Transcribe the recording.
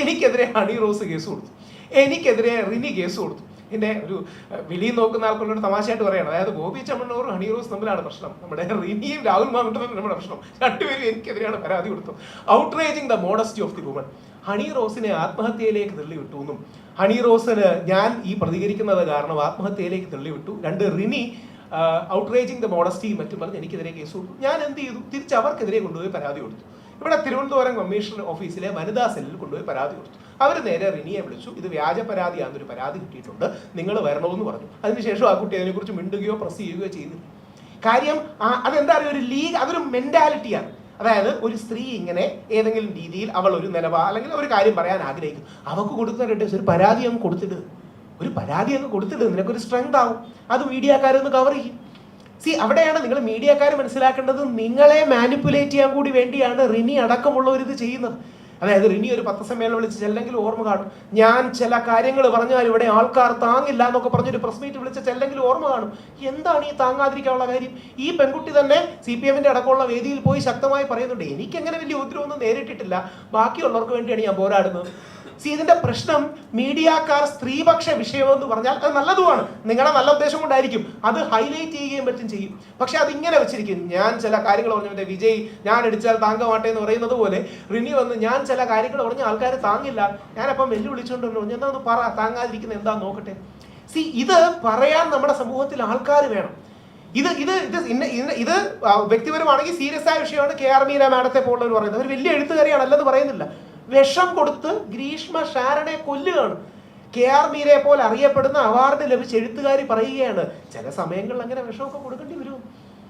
എനിക്കെതിരെ ഹണി റോസ് കേസ് കൊടുത്തു. എനിക്കെതിരെ റിനി കേസ് കൊടുത്തു. എന്നെ ഒരു വെളിയിൽ നോക്കുന്ന ആൾക്കുള്ളൊരു തമാശയായിട്ട് പറയണം. അതായത് ഗോപി ചമ്മണ്ണൂറും ഹണി റോസ് തമ്മിലാണ് പ്രശ്നം. നമ്മുടെ റിനിയും രാഹുൽ മാമിട്ടും നമ്മുടെ പ്രശ്നം. രണ്ടുപേരും എനിക്കെതിരെയാണ് പരാതി കൊടുത്തത്. Outraging the modesty of the woman Honey റോസിനെ ആത്മഹത്യയിലേക്ക് തള്ളിവിട്ടു എന്നും ഹണി റോസിന് ഞാൻ ഈ പ്രതികരിക്കുന്നത് കാരണം ആത്മഹത്യയിലേക്ക് തള്ളിവിട്ടു. രണ്ട് റിനി ഔട്ട്റേജിങ് ദ മോഡസ്റ്റി മറ്റും പറഞ്ഞ് എനിക്കെതിരെ കേസ് കൊടുത്തു. ഞാൻ എന്ത് ചെയ്തു? തിരിച്ച് അവർക്കെതിരെ കൊണ്ടുപോയി പരാതി കൊടുത്തു. ഇവിടെ തിരുവനന്തപുരം കമ്മീഷണർ ഓഫീസിലെ വനിതാ സെല്ലിൽ കൊണ്ടുപോയി പരാതി കൊടുത്തു. അവർ നേരെ റിനിയെ വിളിച്ചു. ഇത് വ്യാജ പരാതിയാണെന്നൊരു പരാതി കിട്ടിയിട്ടുണ്ട്. നിങ്ങൾ വരണമെന്ന് പറഞ്ഞു. അതിനുശേഷം ആ കുട്ടി അതിനെക്കുറിച്ച് മിണ്ടുകയോ പ്രസ് ചെയ്യുകയോ ചെയ്തില്ല. കാര്യം അതെന്താ പറയുക ഒരു ലീഗ് അതൊരു മെന്റാലിറ്റിയാണ് അതായത് ഒരു സ്ത്രീ ഇങ്ങനെ ഏതെങ്കിലും രീതിയിൽ അവൾ ഒരു നിലപാ അല്ലെങ്കിൽ ഒരു കാര്യം പറയാൻ ആഗ്രഹിക്കും. അവൾക്ക് കൊടുക്കുന്ന രണ്ട് ഒരു പരാതി അങ്ങ് കൊടുത്തിട്ട് ഒരു പരാതി അങ്ങ് കൊടുത്തിട്ട് നിനക്കൊരു സ്ട്രെങ്ത് ആവും. അത് മീഡിയക്കാരൊന്ന് കവർ ചെയ്യും. സി അവിടെയാണ് നിങ്ങൾ മീഡിയക്കാർ മനസ്സിലാക്കേണ്ടത്. നിങ്ങളെ മാനിപ്പുലേറ്റ് ചെയ്യാൻ കൂടി വേണ്ടിയാണ് റിനി അടക്കമുള്ളവർ ഇത് ചെയ്യുന്നത്. അതായത് റിനി ഒരു പത്രസമ്മേളനം വിളിച്ച് ചെല്ലെങ്കിൽ ഓർമ്മ കാണും. ഞാൻ ചില കാര്യങ്ങൾ പറഞ്ഞാൽ ഇവിടെ ആൾക്കാർ താങ്ങില്ല എന്നൊക്കെ പറഞ്ഞൊരു പ്രസ് മീറ്റ് വിളിച്ച് ചെല്ലെങ്കിൽ ഓർമ്മ കാണും. എന്താണ് ഈ താങ്ങാതിരിക്കാനുള്ള കാര്യം? ഈ പെൺകുട്ടി തന്നെ സി പി എമ്മിന്റെ അടക്കമുള്ള വേദിയിൽ പോയി ശക്തമായി പറയുന്നുണ്ട് എനിക്കങ്ങനെ വലിയ ഉപദ്രവമൊന്നും നേരിട്ടിട്ടില്ല. ബാക്കിയുള്ളവർക്ക് വേണ്ടിയാണ് ഞാൻ പോരാടുന്നത്. സി ഇതിന്റെ പ്രശ്നം മീഡിയക്കാർ സ്ത്രീപക്ഷ വിഷയമെന്ന് പറഞ്ഞാൽ അത് നല്ലതുമാണ്. നിങ്ങളുടെ നല്ല ഉദ്ദേശം കൊണ്ടായിരിക്കും. അത് ഹൈലൈറ്റ് ചെയ്യുകയും പറ്റും ചെയ്യും. പക്ഷെ അതിങ്ങനെ വെച്ചിരിക്കും. ഞാൻ ചില കാര്യങ്ങൾ പറഞ്ഞു വിജയ് ഞാൻ ഇടിച്ചാൽ താങ്കമാട്ടെ എന്ന് പറയുന്നത് പോലെ റിനി വന്ന് ഞാൻ ചില കാര്യങ്ങൾ പറഞ്ഞ ആൾക്കാർ താങ്ങില്ല. ഞാനപ്പം വെല്ലുവിളിച്ചുകൊണ്ട് പറഞ്ഞു എന്താ ഒന്ന് പറ താങ്ങാതിരിക്കുന്നത് എന്താ നോക്കട്ടെ? സി ഇത് പറയാൻ നമ്മുടെ സമൂഹത്തിൽ ആൾക്കാർ വേണം. ഇത് ഇത് ഇത് ഇന്ന ഇത് വ്യക്തിപരമാണെങ്കിൽ സീരിയസ് ആയ വിഷയമാണ് കെ ആർ മീര മാഡത്തെ പോലുള്ളവർ പറയുന്നത്. അവർ വലിയ എഴുത്തുകാരിയാണ് അല്ലെന്ന് പറയുന്നില്ല. വിഷം കൊടുത്ത് ഗ്രീഷ്മ ഷാരനെ കൊല്ലുകയാണ്. കെ ആർ മീരയെ പോലെ അറിയപ്പെടുന്ന അവാർഡ് ലഭിച്ച എഴുത്തുകാരി പറയുകയാണ്. ചില സമയങ്ങളിൽ അങ്ങനെ വിഷമൊക്കെ കൊടുക്കേണ്ടി വരും.